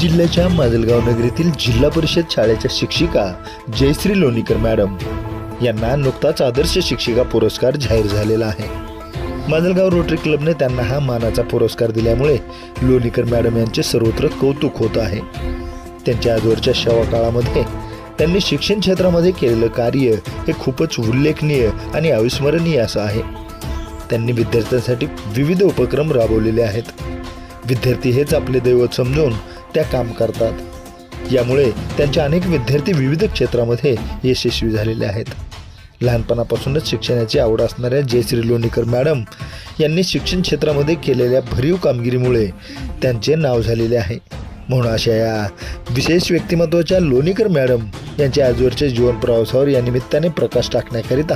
जिल्ह्याच्या माजलगाव नगरीतील जिल्हा परिषद शाळेच्या शिक्षिका जयश्री लोणीकर मॅडम यांना नुकताच आदर्श शिक्षिका पुरस्कार जाहीर झालेला आहे. माजलगाव रोटरी क्लबने त्यांना हा मानाचा पुरस्कार दिल्यामुळे लोणीकर मॅडम यांचे सर्वत्र कौतुक होत आहे. त्यांच्या आजवरच्या सेवा काळामध्ये त्यांनी शिक्षण क्षेत्रामध्ये केलेलं कार्य हे खूपच उल्लेखनीय आणि अविस्मरणीय असं आहे. त्यांनी विद्यार्थ्यांसाठी विविध उपक्रम राबवलेले आहेत. विद्यार्थी हेच आपले दैवत समजून त्या काम करतात. यामुळे त्यांचे अनेक विद्यार्थी विविध क्षेत्रामध्ये यशस्वी झालेले आहेत. लहानपणापासूनच शिक्षणाची आवड असणाऱ्या जयश्री लोणीकर मॅडम यांनी शिक्षण क्षेत्रामध्ये केलेल्या भरीव कामगिरीमुळे त्यांचे नाव झालेले आहे. म्हणून अशा या विशेष व्यक्तिमत्वाच्या लोणीकर मॅडम यांच्या आजवरच्या जीवन प्रवासावर या निमित्ताने प्रकाश टाकण्याकरिता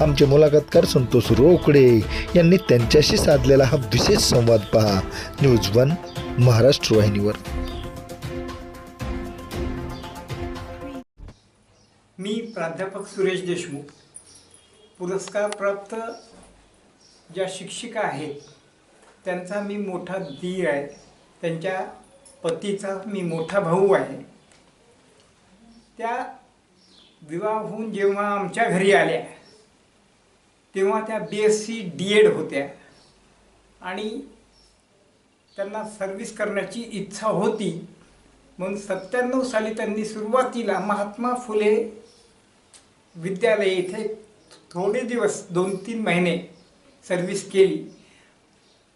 आमचे मुलाखतकार संतोष रोकडे यांनी त्यांच्याशी साधलेला हा विशेष संवाद पहा. न्यूज वन महाराष्ट्र वाहिनीवर. प्राध्यापक सुरेश देशमुख पुरस्कारप्राप्त ज्या शिक्षिका आहेत त्यांचा मी मोठा धीर आहे. त्यांच्या पतीचा मी मोठा भाऊ आहे. त्या विवाह होऊन जेव्हा आमच्या घरी आल्या तेव्हा त्या B S C D Ed होत्या आणि त्यांना सर्व्हिस करण्याची इच्छा होती. म्हणून सत्त्याण्णव साली त्यांनी सुरुवातीला महात्मा फुले विद्यालय इथे थोडे दिवस दोन तीन महिने सर्व्हिस केली.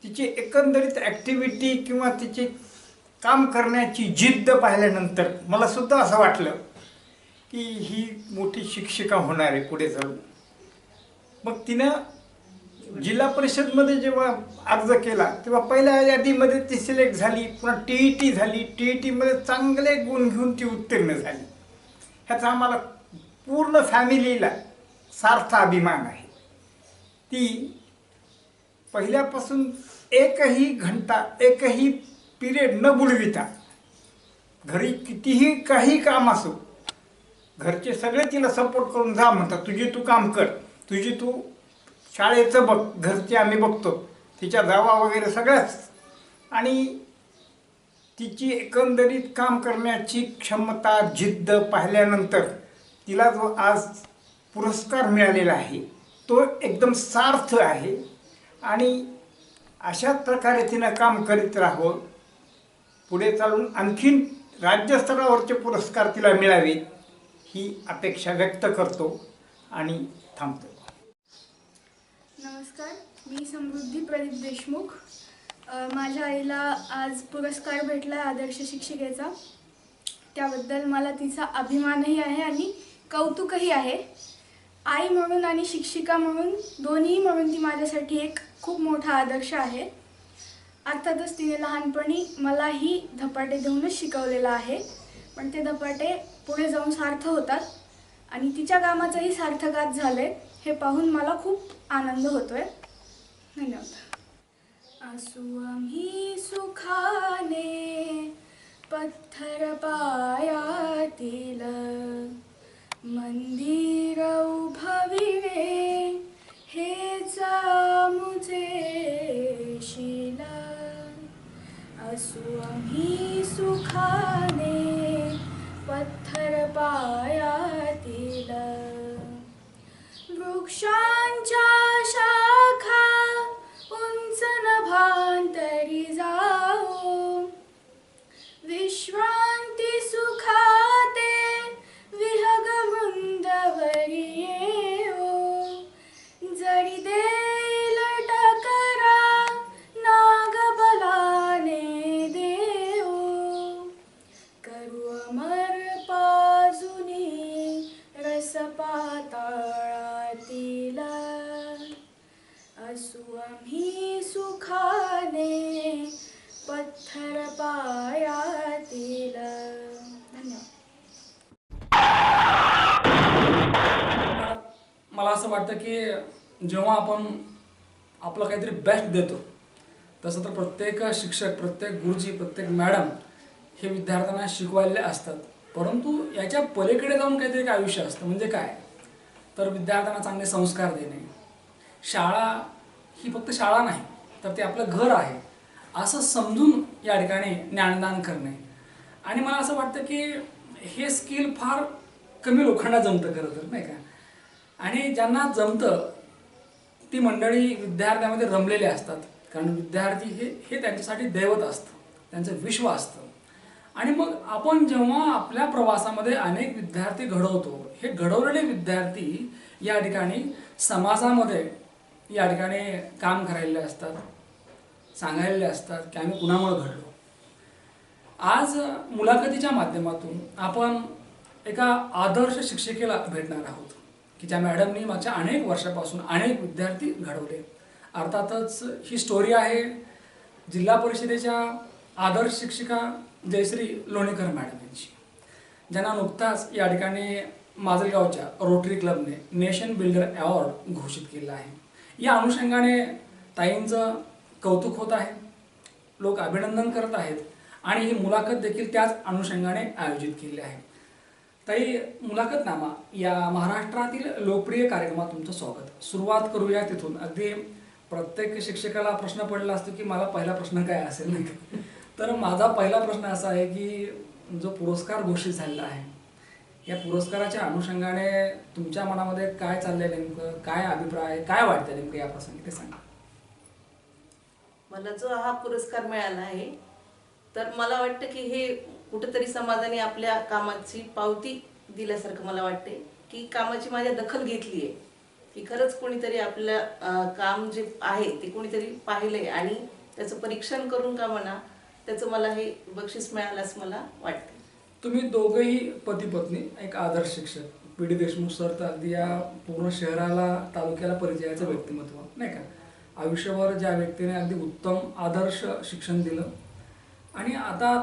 तिची एकंदरीत ॲक्टिव्हिटी किंवा तिची काम करण्याची जिद्द पाहिल्यानंतर मला सुद्धा असं वाटलं की ही मोठी शिक्षिका होणार आहे पुढे जाऊन. मग तिनं जिल्हा परिषदमध्ये जेव्हा अर्ज केला तेव्हा पहिल्या यादीमध्ये ती सिलेक्ट झाली पुन्हा टी ई टी झाली. टी ई टीमध्ये चांगले गुण घेऊन ती उत्तीर्ण झाली. ह्याचा आम्हाला पूर्ण फॅमिलीला सारथा अभिमान आहे. ती पहिल्यापासून एकही घंटा एकही पिरियड न बुडविता घरी कितीही काही काम असो घरचे सगळे तिला सपोर्ट करून जा म्हणतात तुझी तू काम कर तुझी तू शाळेचं बघ घरचे आम्ही बघतो तिच्या जावा वगैरे सगळ्याच. आणि तिची एकंदरीत काम करण्याची क्षमता जिद्द पाहिल्यानंतर तिला जो आज पुरस्कार मिळालेला आहे तो एकदम सार्थ आहे. आणि अशाच प्रकारे तिनं काम करीत राहावं. पुढे चालून आणखीन राज्यस्तरावरचे पुरस्कार तिला मिळावेत ही अपेक्षा व्यक्त करतो आणि थांबतो. नमस्कार मी समृद्धी प्रदीप देशमुख. माझ्या आईला आज पुरस्कार भेटला आहे आदर्श शिक्षिकेचा. त्याबद्दल मला तिचा अभिमानही आहे आणि कौतुकही आहे. आई म्हणून आणि शिक्षिका म्हणून दोन्ही म्हणून ती माझ्यासाठी एक खूप मोठा आदर्श आहे. अर्थातच तिने लहानपणी मलाही धपाटे देऊनच शिकवलेलं आहे. पण ते धपाटे पुढे जाऊन सार्थ होतात आणि तिच्या कामाचंही सार्थकात झाले हे पाहून मला खूप आनंद होतोय. धन्यवाद. आसू आम्ही सुखाने पत्थर पायातील मन्दिरौ भविरे हे जामु शिला। असु सुखाने पत्थर पायाति ल वृक्षाञ्चाशा असं वाटतं की जेव्हा आपण आपलं काहीतरी बेस्ट देतो तसं तर प्रत्येक शिक्षक प्रत्येक गुरुजी प्रत्येक मॅडम हे विद्यार्थ्यांना शिकवायले असतात. परंतु याच्या पलीकडे जाऊन काहीतरी एक आयुष्य असतं. म्हणजे काय? तर विद्यार्थ्यांना चांगले संस्कार देणे. शाळा ही फक्त शाळा नाही तर ते आपलं घर आहे. असं समजून या ठिकाणी ज्ञानदान करणे. आणि मला असं वाटतं की हे स्किल फार कमी लोकांना जमतं खरं तर नाही का? आणि ज्यांना जमतं ती मंडळी विद्यार्थ्यामध्ये रमलेले असतात. कारण विद्यार्थी हे हे त्यांच्यासाठी दैवत असतं. त्यांचं विश्व असतं. आणि मग आपण जेव्हा आपल्या प्रवासामध्ये अनेक विद्यार्थी घडवतो हे घडवलेले विद्यार्थी या ठिकाणी समाजामध्ये या ठिकाणी काम करायले असतात सांगायले असतात की आम्ही कुणामुळे घडलो. आज मुलाखतीच्या माध्यमातून आपण एका आदर्श शिक्षिकेला भेटणार आहोत. की त्या मॅडमनी मागच्या अनेक वर्षापासून अनेक विद्यार्थी घडवले. अर्थातच ही स्टोरी आहे जिल्हा परिषदेच्या आदर्श शिक्षिका जयश्री लोणेकर मॅडम यांची ज्यांना नुकताच या ठिकाणी माजलगावच्या रोटरी क्लबने नेशन बिल्डर अवॉर्ड घोषित केला आहे. या अनुषंगाने ताईंचं कौतुक होत आहे. लोक अभिनंदन करत आहेत आणि ही मुलाखत देखील त्याच अनुषंगाने आयोजित केली आहे. ताई मुलाखतनामा या महाराष्ट्रातील लोकप्रिय कार्यक्रमात तुमचं स्वागत. सुरुवात करूया तिथून. अगदी प्रत्येक शिक्षकाला प्रश्न पडला असतो की मला पहिला प्रश्न काय असेल नाही तर माझा पहिला प्रश्न असा आहे की जो पुरस्कार घोषित झालेला आहे या पुरस्काराच्या अनुषंगाने तुमच्या मनामध्ये काय चाललंय नेमकं? काय अभिप्राय आहे? काय वाटतं नेमकं या प्रसंगी? ते सांगा. मला जो हा पुरस्कार मिळाला आहे. तर मला वाटतं की हे कुठेतरी समाजाने आपल्या कामाची पावती दिल्यासारखं मला वाटते. की कामाची माझ्या दखल घेतली आहे. की खरंच कोणीतरी आपलं काम जे आहे ते कोणीतरी पाहिलंय आणि त्याचं परीक्षण करून का म्हणा त्याचं मला हे बक्षीस मिळाल्यास मला वाटते. तुम्ही दोघंही पती पत्नी एक आदर्श शिक्षक पी डी देशमुख सर तर अगदी या पूर्ण शहराला तालुक्याला परिचयाचं व्यक्तिमत्व नाही का? आयुष्यभर ज्या व्यक्तीने अगदी उत्तम आदर्श शिक्षण दिलं. आणि आता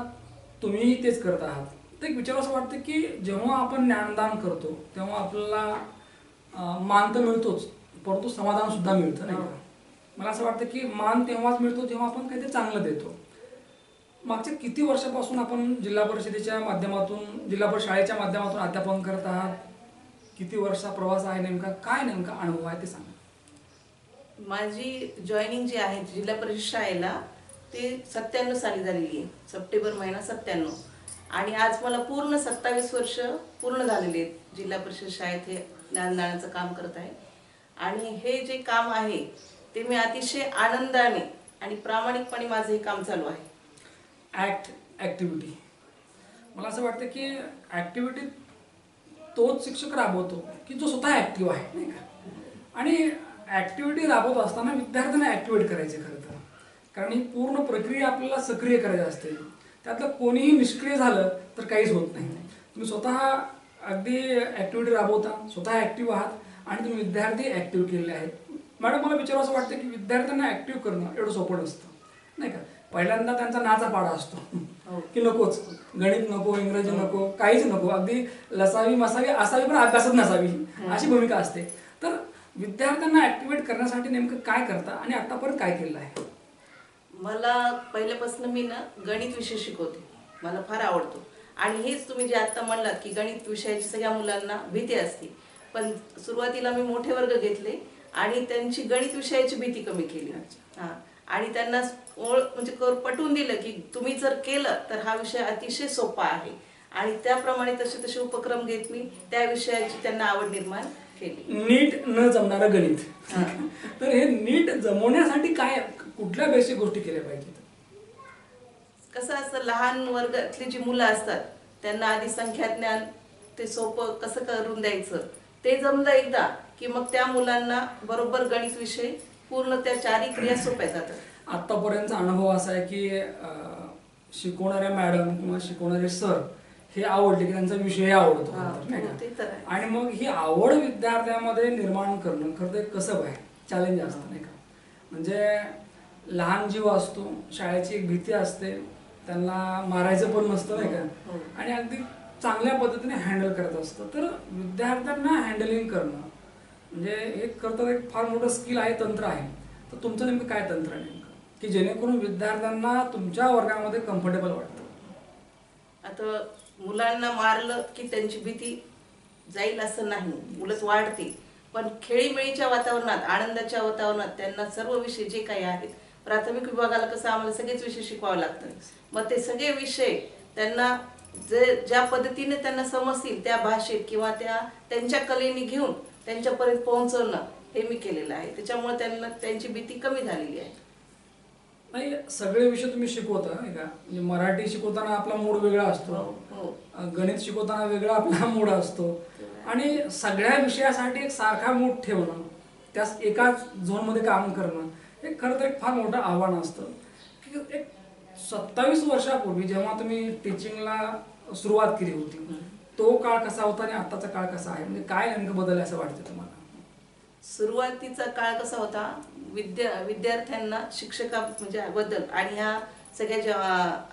तुम्हीही तेच करत आहात. तर एक विचार असं वाटतं की जेव्हा आपण ज्ञानदान करतो तेव्हा आपल्याला मान तर मिळतोच परंतु समाधान सुद्धा मिळतं नाही का? मला असं वाटतं की मान तेव्हाच मिळतो जेव्हा आपण काहीतरी चांगलं देतो. मागच्या किती वर्षापासून आपण जिल्हा परिषदेच्या माध्यमातून जिल्हा परिषद शाळेच्या माध्यमातून अध्यापन करत आहात? किती वर्षा प्रवास आहे नेमका? काय नेमका अनुभव आहे ते सांगा. माझी जॉईनिंग जी आहे जिल्हा परिषद शाळेला ती सत्त्याण्णव साली झालेली आहे. सप्टेंबर महिना सत्त्याण्णव. आणि आज मला पूर्ण सत्तावीस वर्ष पूर्ण झालेले आहेत. जिल्हा परिषद शाळेत हे ज्ञानदानाचं काम करत आहे. आणि हे जे काम आहे ते मी अतिशय आनंदाने आणि प्रामाणिकपणे माझं हे काम चालू आहे. ॲक्ट ॲक्टिव्हिटी मला असं वाटतं की ॲक्टिव्हिटी तोच शिक्षक राबवतो की जो स्वतः ॲक्टिव्ह आहे नाही का? आणि ॲक्टिव्हिटी राबवत असताना विद्यार्थ्यांना ॲक्टिवेट करायचे खरं कारण ही पूर्ण प्रक्रिया आपल्याला सक्रिय करायची असते. त्यातलं कोणीही निष्क्रिय झालं तर काहीच होत नाही. तुम्ही स्वतः अगदी ॲक्टिव्हिटी राबवता स्वतः ॲक्टिव्ह आहात आणि तुम्ही विद्यार्थी ॲक्टिव्ह केलेले आहेत. मॅडम मला विचारू असं वाटतं की विद्यार्थ्यांना ॲक्टिव्ह करणं एवढं सोपं नसतं. नाही का? पहिल्यांदा त्यांचा नाचा पाडा असतो. की नकोच. गणित नको इंग्रजी नको काहीच नको. अगदी लसावी मसावी असावी पण अभ्यासच नसावी अशी भूमिका असते. तर विद्यार्थ्यांना ऍक्टिव्हेट करण्यासाठी नेमकं काय करता आणि आतापर्यंत काय केलेलं आहे? मला पहिल्यापासून मी ना गणित विषय शिकवते. मला फार आवडतो. आणि हेच तुम्ही जे आता म्हणलात की गणित विषयाची सगळ्या मुलांना भीती असते. पण सुरुवातीला मी मोठे वर्ग घेतले आणि त्यांची गणित विषयाची भीती कमी केली. हा. आणि त्यांना ओळ म्हणजे कर पटवून दिलं की तुम्ही जर केलं तर हा विषय अतिशय सोपा आहे. आणि त्याप्रमाणे तसे तसे उपक्रम घेत मी त्या विषयाची त्यांना आवड निर्माण केली. नीट न जमणारं गणित. तर हे नीट जमवण्यासाठी काय कुठल्या बेसिक गोष्टी केल्या पाहिजेत? कसं असतं लहान वर्गातली जी मुलं असतात त्यांना आधी संख्याज्ञान ते सोपं कसं करून द्यायचं ते जमलं एकदा की मग त्या मुलांना बरोबर गणित विषय पूर्ण त्या चारही क्रिया सोप्या जातात. आतापर्यंतचा अनुभव असा आहे की शिकवणाऱ्या मॅडम किंवा शिकवणारे सर हे आवडले की त्यांचा विषय आवडतो नाही ते का. आणि मग ही आवड विद्यार्थ्यामध्ये निर्माण करणं खरं तर एक कसं आहे चॅलेंज असतं नाही का? म्हणजे लहान जीव असतो शाळेची एक भीती असते त्यांना मारायचं पण नसतं नाही हो. का आणि अगदी चांगल्या पद्धतीने हँडल करत असतं. तर विद्यार्थ्यांना हँडलिंग करणं म्हणजे एक करता एक फार मोठं स्किल आहे तंत्र आहे. तर तुमचं नेमकं काय तंत्र आहे नेमकं? की जेणेकरून विद्यार्थ्यांना तुमच्या वर्गामध्ये कम्फर्टेबल वाटतं? आता मुलांना मारलं की त्यांची भीती जाईल असं नाही. उलट वाढते पण खेळीमेळीच्या वातावरणात आनंदाच्या वातावरणात त्यांना सर्व विषय जे काही आहेत प्राथमिक विभागाला कसं आम्हाला सगळेच विषय शिकवावे लागतात. मग ते सगळे विषय त्यांना जे ज्या पद्धतीने त्यांना समजतील त्या भाषेत किंवा त्या त्यांच्या कलेने घेऊन त्यांच्यापर्यंत पोहोचवणं हे मी केलेलं आहे. त्याच्यामुळे त्यांना त्यांची भीती कमी झालेली आहे. नाही सगळे विषय तुम्ही शिकवता नाही का? म्हणजे मराठी शिकवताना आपला मूड वेगळा असतो. हो. अ, गणित शिकवताना वेगळा आपला मूड असतो. आणि सगळ्या विषयासाठी एक सारखा मूड ठेवणं त्यास एकाच झोनमध्ये काम करणं हे खरं तर एक फार मोठं आव्हान असतं. की एक सत्तावीस वर्षापूर्वी जेव्हा तुम्ही टीचिंगला सुरुवात केली होती तो काळ कसा होता आणि आत्ताचा काळ कसा आहे? म्हणजे काय नेमकं बदल असं वाटतं तुम्हाला? सुरुवातीचा काळ कसा होता? विद्या विद्यार्थ्यांना शिक्षका म्हणजे बदल आणि ह्या सगळ्या ज्या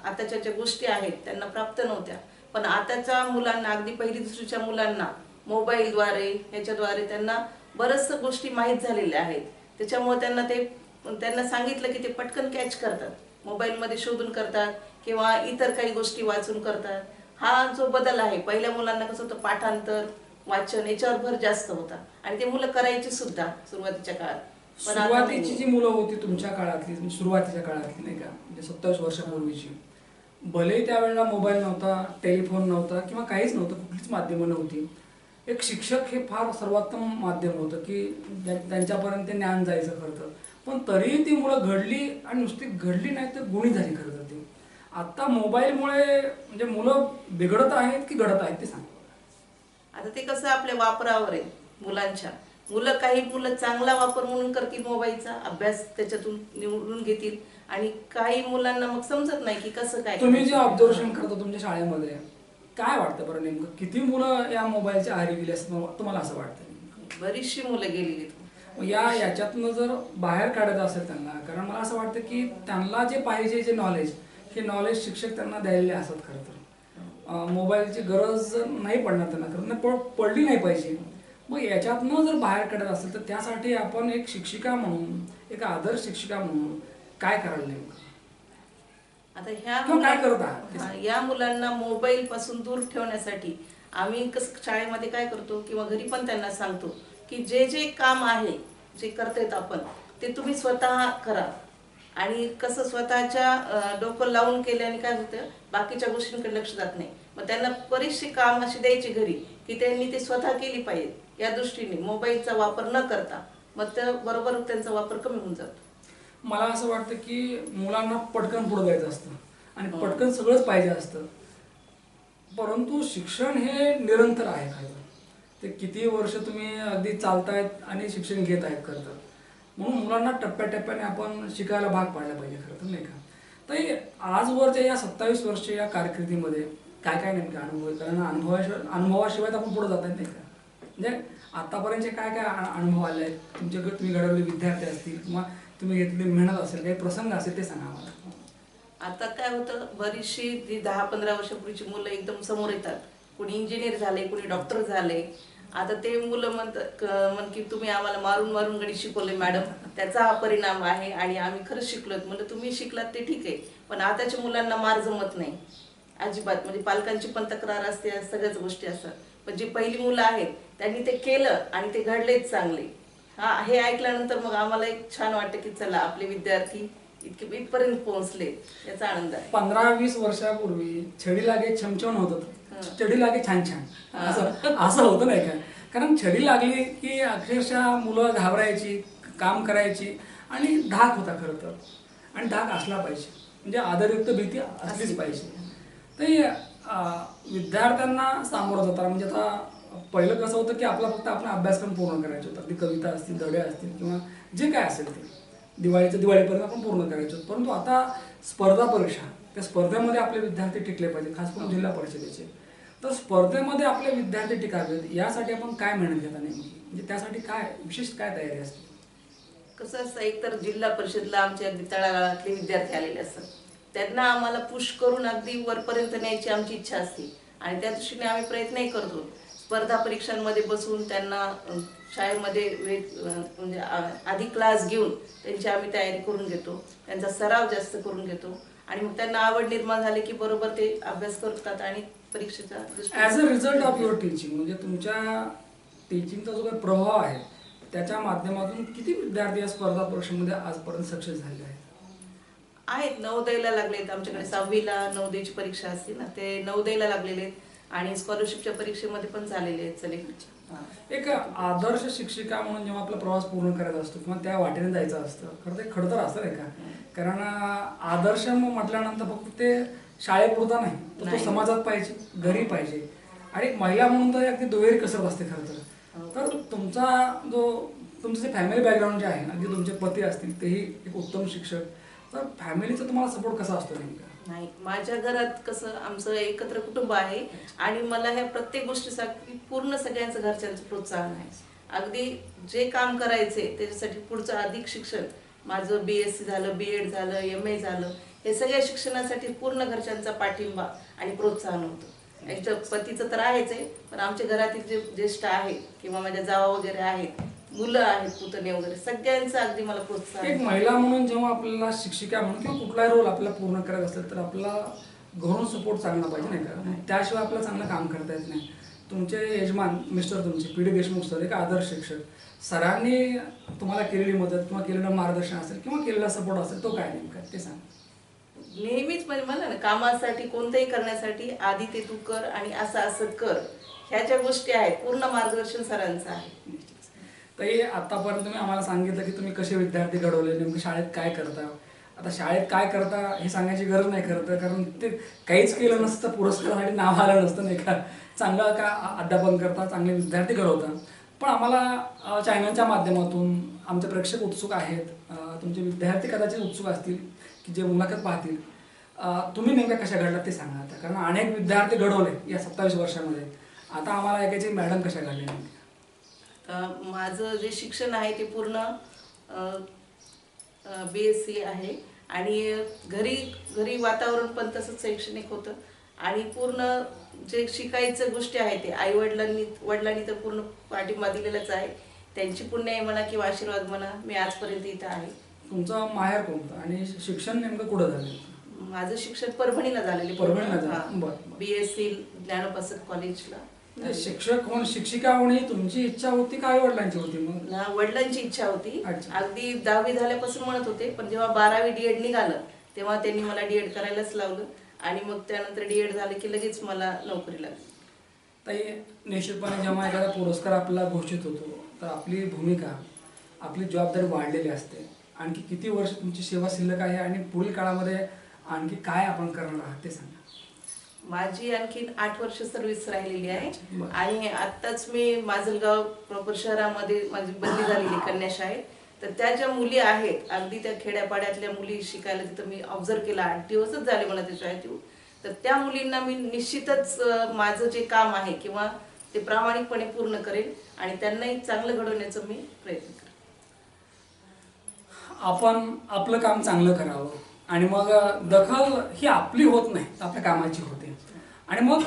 आताच्या ज्या गोष्टी आहेत त्यांना प्राप्त नव्हत्या. पण आताच्या मुलांना अगदी पहिली दुसरीच्या मुलांना मोबाईलद्वारे ह्याच्याद्वारे त्यांना बऱ्याचशा गोष्टी माहीत झालेल्या आहेत. त्याच्यामुळे त्यांना ते त्यांना सांगितलं की ते पटकन कॅच करतात. मोबाईलमध्ये शोधून करतात किंवा इतर काही गोष्टी वाचून करतात. हा जो बदल आहे पहिल्या मुलांना कसं होतं पाठांतर वाचन याच्यावर भर जास्त होता. आणि ते मुलं करायची सुद्धा सुरुवातीच्या काळात. पण सुरुवातीची जी मुलं होती तुमच्या काळातली म्हणजे सुरुवातीच्या काळातली नाही का म्हणजे सत्तावीस वर्षापूर्वीची. भलेही त्यावेळेला मोबाईल नव्हता टेलिफोन नव्हता किंवा काहीच नव्हतं कुठलीच माध्यमं नव्हती. एक शिक्षक हे फार सर्वोत्तम माध्यम होतं की त्यांच्यापर्यंत ज्ञान जायचं खरं तर. पण तरीही ती मुलं घडली आणि नुसती घडली नाही तर गुणी झाली खरं तर ती. आता मोबाईलमुळे म्हणजे मुलं बिघडत आहेत की घडत आहेत ते सांगा. आता ते कसं आपल्या वापरावर आहे मुलांच्या. मुलं काही मुलं चांगला वापर म्हणून करतील मोबाईलचा अभ्यास त्याच्यातून निवडून घेतील. आणि काही मुलांना मग समजत नाही की कसं काय तुम्ही जे. ऑब्झर्वेशन करता तुमच्या शाळेमध्ये काय वाटतं बरं नेमकं? किती मुलं या मोबाईलच्या आहारी गेली असं तुम्हाला- असं वाटतं बरीचशी मुलं गेलेली या याच्यातनं जर बाहेर काढायचं असेल त्यांना कारण मला असं वाटतं की त्यांना जे पाहिजे जे नॉलेज हे नॉलेज शिक्षक त्यांना द्यायला असत खरं तर मोबाईलची गरज नाही पडणार त्यांना खरं नाही पड पडली नाही पाहिजे. मग याच्यातनं जर बाहेर काढायचं असेल तर त्यासाठी आपण एक शिक्षिका म्हणून एक आदर्श शिक्षिका म्हणून काय करायला नेमकं? आता ह्या काय करत आहात? या मुलांना मोबाईल पासून दूर ठेवण्यासाठी आम्ही कसं शाळेमध्ये काय करतो किंवा घरी पण त्यांना सांगतो की जे जे काम आहे जे करतायत आपण ते तुम्ही स्वतः करा. आणि कसं स्वतःच्या डोकं लावून केल्याने काय होतं बाकीच्या गोष्टींकडे लक्ष जात नाही. मग त्यांना बरीचशी काम अशी द्यायची घरी की त्यांनी ते स्वतः केली पाहिजे. या दृष्टीने मोबाईलचा वापर न करता मग त्या बरोबर त्यांचा वापर कमी होऊन जातो. मला असं वाटतं की मुलांना पटकन पुढे जायचं असतं. आणि पटकन सगळंच पाहिजे असतं. परंतु शिक्षण हे निरंतर आहे. ते किती वर्ष तुम्ही अगदी चालतायत आणि शिक्षण घेत आहेत खरं तर. म्हणून मुलांना टप्प्याटप्प्याने आपण शिकायला भाग पाडला पाहिजे खरं तर नाही का? तर आजवरच्या या सत्तावीस वर्ष या कारकिर्दीमध्ये काय काय नेमके अनुभव आहे कारण अनुभवाशिवाय अनुभवाशिवाय तर आपण पुढे जात नाही का? म्हणजे आतापर्यंतचे काय काय अनुभव आले आहेत? तुमच्याकडे तुम्ही घडवले विद्यार्थी असतील किंवा तुम्ही घेतलेली मेहनत असेल काही प्रसंग असेल ते सांगा मला आता काय होतं बरीचशी जी दहा पंधरा वर्षापूर्वीची मुलं एकदम समोर येतात. कोणी इंजिनियर झाले कोणी डॉक्टर झाले. आता ते मुलं म्हणतात म्हण की तुम्ही आम्हाला मारून मारून गणित शिकवले मॅडम त्याचा हा परिणाम आहे आणि आम्ही खरंच शिकलोत म्हणलं तुम्ही शिकलात ते ठीक आहे पण आताच्या मुलांना मार जमत नाही. अजिबात. म्हणजे पालकांची पण तक्रार असते सगळ्याच गोष्टी असतात. पण जी पहिली मुलं आहेत त्यांनी ते केलं आणि ते घडलेच चांगले. हा हे ऐकल्यानंतर मग आम्हाला एक छान वाटतं की चला आपले विद्यार्थी इतके इथपर्यंत पोहोचले. याचा आनंद आहे. पंधरा वीस वर्षापूर्वी छडी लागे छमछम होत होतं. छडी लागे छान छान. असं असं होतं नाही का? कारण छडी लागली की अक्षरशः मुलं घाबरायची काम करायची आणि धाक होता खरं तर. आणि धाक असला पाहिजे. म्हणजे आदरयुक्त भीती असलीच पाहिजे. तर विद्यार्थ्यांना सामोरं जाताना म्हणजे आता पहिलं कसं होतं की आपला फक्त आपण अभ्यासक्रम पूर्ण करायचे होता. अगदी कविता असतील धडे असतील किंवा जे काय असेल ते. दिवाळीचं दिवाळीपर्यंत आपण पूर्ण करायचो परंतु आता स्पर्धा परीक्षा त्या स्पर्धेमध्ये आपले विद्यार्थी टिकले पाहिजे खास करून जिल्हा परिषदेचे. तर स्पर्धेमध्ये आपले विद्यार्थी टिकावेत यासाठी आपण काय मेहनत घेता नेमकी? म्हणजे त्यासाठी काय विशेष काय तयारी असते? कसं असतं एकतर जिल्हा परिषदला आमच्या अगदी तळागाळातले विद्यार्थी आलेले असतात. त्यांना आम्हाला पुश करून अगदी वरपर्यंत न्यायची आमची इच्छा असते. आणि त्या दृष्टीने आम्ही प्रयत्नही करतो. स्पर्धा परीक्षांमध्ये बसून त्यांना शाळेमध्ये वेग म्हणजे आधी क्लास घेऊन त्यांची आम्ही तयारी करून घेतो. त्यांचा सराव जास्त करून घेतो. आणि मग त्यांना आवड निर्माण झाली की बरोबर ते अभ्यास करतात आणि परीक्षेचा as a result of your teaching म्हणजे तुमच्या टीचिंगचा जो काही प्रभाव आहे त्याच्या माध्यमातून किती विद्यार्थी या स्पर्धा परीक्षेमध्ये आजपर्यंत सक्सेस झाले आहेत? आहेत. नवोदयला लागलेत. आमच्याकडे सहावीला नवोदयची परीक्षा असते ना ते नवोदयला लागलेले आहेत. आणि स्कॉलरशिपच्या परीक्षेमध्ये पण झालेले आहेत सलेक्टच्या एक आदर्श शिक्षिका म्हणून जेव्हा आपला प्रवास पूर्ण करायचा असतो किंवा त्या वाटेने जायचं असतं खरं ते खडतर असतं नाही का? कारण आदर्श म्हटल्यानंतर फक्त ते शाळेपुरता नाही तर तो नाही. समाजात पाहिजे घरी पाहिजे. आणि एक महिला म्हणून तर अगदी दुहेरी कसरत असते खरं तर. तर तुमचा जो तुमचं जे फॅमिली बॅकग्राऊंड जे आहे अगदी तुमचे पती असतील तेही एक उत्तम शिक्षक. तर फॅमिलीचा तुम्हाला सपोर्ट कसा असतो नेमका? नाही माझ्या घरात कसं आमचं एकत्र कुटुंब आहे. आणि मला ह्या प्रत्येक गोष्टीसाठी पूर्ण सगळ्यांचं घरच्यांचं प्रोत्साहन आहे. अगदी जे काम करायचे त्याच्यासाठी पुढचं अधिक शिक्षण माझं बी एस सी झालं बी एड झालं एम ए झालं हे सगळ्या शिक्षणासाठी पूर्ण घरच्यांचा पाठिंबा आणि प्रोत्साहन होतं. एकतर पतीचं तर आहेच आहे पण आमच्या घरातील जे ज्येष्ठ आहेत किंवा माझ्या जावा वगैरे आहेत मुलं आहेत पुतणे वगैरे सगळ्यांचं अगदी मला प्रोत्साहन एक महिला म्हणून जेव्हा आपल्याला शिक्षिका म्हणून किंवा कुठलाही रोल आपल्याला पूर्ण करायचा असेल तर आपला घरून सपोर्ट चांगला पाहिजे नाही का? मग त्याशिवाय आपल्याला चांगलं काम करता येत नाही. तुमचे यजमान मिस्टर तुमचे पी डी देशमुख सर एक आदर्श शिक्षक. सरांनी तुम्हाला केलेली मदत किंवा केलेलं मार्गदर्शन असेल किंवा केलेला सपोर्ट असेल तो काय नेमका ते सांग. नेहमीच म्हणजे मला ना कामासाठी कोणतंही करण्यासाठी आधी ते तू कर आणि असं असं कर. ह्या ज्या गोष्टी आहेत पूर्ण मार्गदर्शन सरांचं आहे. तर हे आतापर्यंत तुम्ही आम्हाला सांगितलं की तुम्ही कसे विद्यार्थी घडवले नेमकं शाळेत काय करता. आता शाळेत काय करता हे सांगायची गरज नाही खरं तर कारण ते काहीच केलं नसतं पुरस्कारासाठी नाव आलं नसतं नाही का. चांगलं का अध्यापन करता चांगले विद्यार्थी घडवता. पण आम्हाला चॅनलच्या माध्यमातून आमचे प्रेक्षक उत्सुक आहेत. तुमचे विद्यार्थी कदाचित उत्सुक असतील की जे मुलाखत पाहतील. तुम्ही नेमक्या कशा घडलात ते सांगा आता. कारण अनेक विद्यार्थी घडवले या सत्तावीस वर्षामध्ये. आता आम्हाला ऐकायचे मॅडम कशा घडल्या तर माझं जे शिक्षण आहे ते पूर्ण बी एस सी आहे. आणि घरी घरी वातावरण पण तसंच शैक्षणिक होतं. आणि पूर्ण जे शिकायचं गोष्टी आहेत ते आई वडिलांनी वडिलांनी तर पूर्ण पाठिंबा दिलेलाच आहे. त्यांची पुण्य आहे म्हणा किंवा आशीर्वाद म्हणा मी आजपर्यंत इथं आहे. तुमचं माहेर कोणतं? आणि शिक्षण नेमकं कुठं झालं? माझं शिक्षण परभणीला झालेले परभणीला. बी एस सी ज्ञानोपासक कॉलेजला शिक्षक होऊन शिक्षिका होणे ही तुमची इच्छा होती का आई वडिलांची होती मग? वडिलांची इच्छा होती. अगदी दहावी झाल्यापासून म्हणत होते पण जेव्हा बारावी डीएड निघालं तेव्हा त्यांनी मला डीएड करायलाच लावलं. आणि मग त्यानंतर डीएड झालं की लगेच मला नोकरी लागली. ताई निश्चितपणे जेव्हा एखादा पुरस्कार आपल्याला घोषित होतो तर आपली भूमिका आपली जबाबदारी वाढलेली असते. आणखी किती वर्ष तुमची सेवा शिल्लक आहे आणि पुढील काळामध्ये आणखी काय आपण करणार आहात ते सांगा. माझी आणखीन आठ वर्ष सर्व्हिस राहिलेली आहे. आणि आत्ताच मी माजलगाव प्रॉपर शहरामध्ये माझी बदली झालेली कन्याशाळेत तर त्या ज्या मुली आहेत अगदी त्या खेड्यापाड्यातल्या मुली शिकायला तिथं मी ऑब्झर्व केला आठ दिवसच झाले मला ते शाळेत येऊ तर त्या मुलींना मी निश्चितच माझं जे काम आहे किंवा ते प्रामाणिकपणे पूर्ण करेन आणि त्यांनाही चांगलं घडवण्याचा मी प्रयत्न करेन. आपण आपलं काम चांगलं करावं आणि मग दखल ही आपली होत नाही आपल्या कामाची होते. आणि मग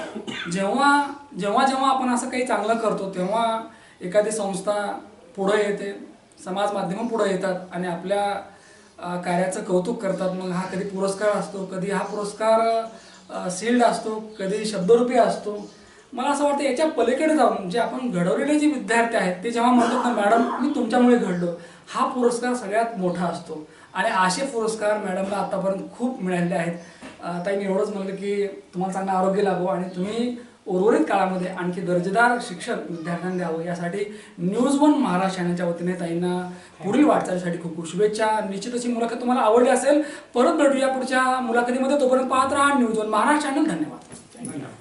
जेव्हा जेव्हा जेव्हा आपण असं काही चांगलं करतो तेव्हा एखादी संस्था पुढं येते समाज माध्यमं पुढं येतात आणि आपल्या कार्याचं कौतुक करतात. मग हा कधी पुरस्कार असतो कधी हा पुरस्कार सील्ड असतो कधी शब्दरूपी असतो. मला असं वाटतं याच्या पलीकडे जाऊन जे आपण घडवलेले जे विद्यार्थी आहेत ते जेव्हा म्हणतात ना मॅडम मी तुमच्यामुळे घडलो. हा पुरस्कार सगळ्यात मोठा असतो. आणि असे पुरस्कार मॅडमला आतापर्यंत खूप मिळालेले आहेत. ताई मी एवढंच म्हणलं की तुम्हाला चांगलं आरोग्य लाभो आणि तुम्ही उर्वरित काळामध्ये आणखी दर्जेदार शिक्षण विद्यार्थ्यांना द्यावं यासाठी न्यूज वन महाराष्ट्र चॅनलच्या वतीने ताईंना पुढील वाटचालीसाठी खूप खूप शुभेच्छा. निश्चितच ही मुलाखत तुम्हाला आवडली असेल परत भेटूया पुढच्या मुलाखतीमध्ये. तोपर्यंत पाहत राहा न्यूज वन महाराष्ट्र चॅनल. धन्यवाद.